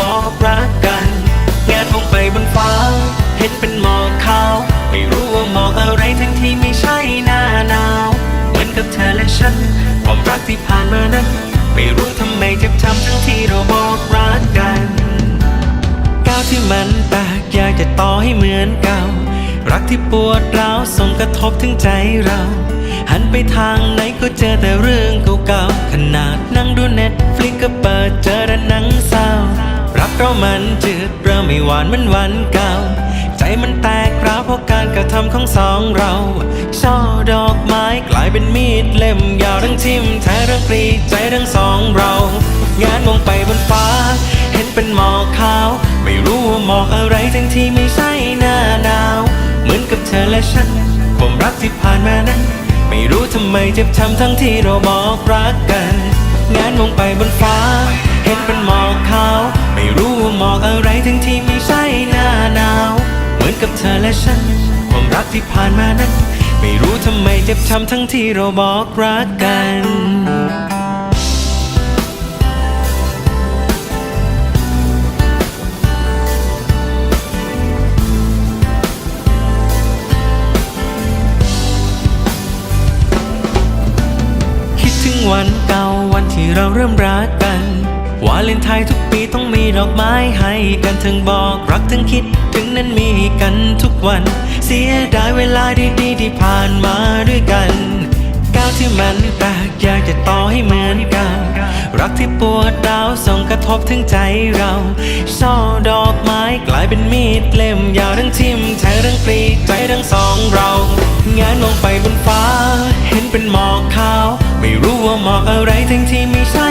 บอกรักกันแงนมองไปบนฟ้า เห็นเป็นหมอกขาว ไม่รู้ว่าหมอกอะไรทั้งที่ไม่ใช่หน้าหนาว เหมือนกับเธอและฉัน ความรักที่ผ่านมานั้น ไม่รู้ทำไมเจ็บช้ำทั้งที่เราบอกรักกันก้าวที่มันแตกอยากจะต่อให้เหมือนเก่า รักที่ปวดร้าวส่งกระทบถึงใจเราหันไปทางไหนก็เจอแต่เรื่องเก่าๆ ขนาดนั่งดูเน็ตฟลิกก็เปิดเจอแต่ รักเราะมันจืดเริ่มไม่หวานเหมือนวันเก่า ใจมันแตกร้าวเพราะการกระทำของสองเรา ช่อดอกไม้กลายเป็นมีดเล่มยาวทั้งทิ่มแทงทั้งกรีดใจทั้งสองเรา งานมองไปบนฟ้า เห็นเป็นหมอกขาว ไม่รู้ว่าหมอกอะไรทั้งที่ไม่ใช่หน้าหนาว เหมือนกับเธอและฉันความรักที่ผ่านมานั้น ไม่รู้ทำไมเจ็บช้ำทั้งที่เราบอกรักกัน งานมองไปบนฟ้า เห็นเป็นหมอกขาว หมอกอะไรทั้งที่ไม่ใช่หน้าหนาว เหมือนกับเธอและฉัน ความรักที่ผ่านมานั้น ไม่รู้ทำไมเจ็บช้ำทั้งที่เราบอกรักกันคิดถึงวันเก่าวันที่เราเริ่มรักกัน วาเลนไทน์ทุกปีต้องมีดอกไม้ให้กันถึงบอกรักถึงคิดถึงนั้นมีกันทุกวัน เสียดายเวลาดีๆที่ผ่านมาด้วยกันก้าวที่มันแตกอยากจะต่อให้เหมือนเก่ารักที่ปวดร้าวส่งกระทบถึงใจเราช่อดอกไม้กลายเป็นมีดเล่มยาวทั้งทิ่มแทงทั้งกรีดใจทั้งสองเรา งานมองไปบนฟ้า เห็นเป็นหมอกขาว ไม่รู้ว่าหมอกอะไรทั้งที่ไม่ใช่